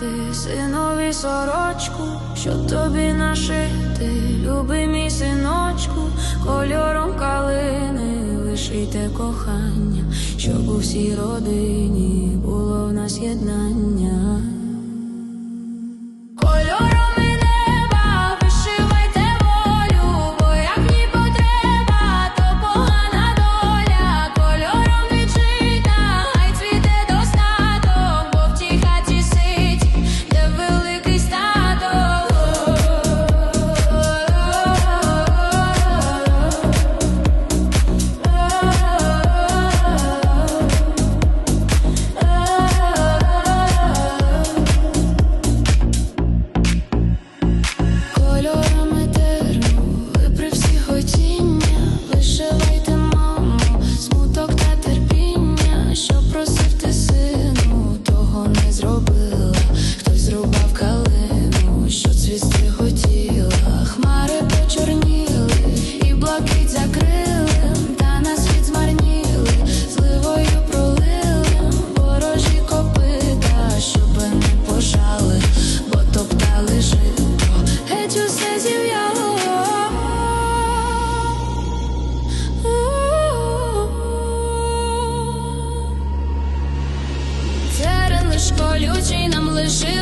Ти синові сорочку, що тобі нашити, люби мій синочку, кольором калини лишити кохання, щоб у всій родині було в нас єднання. shit.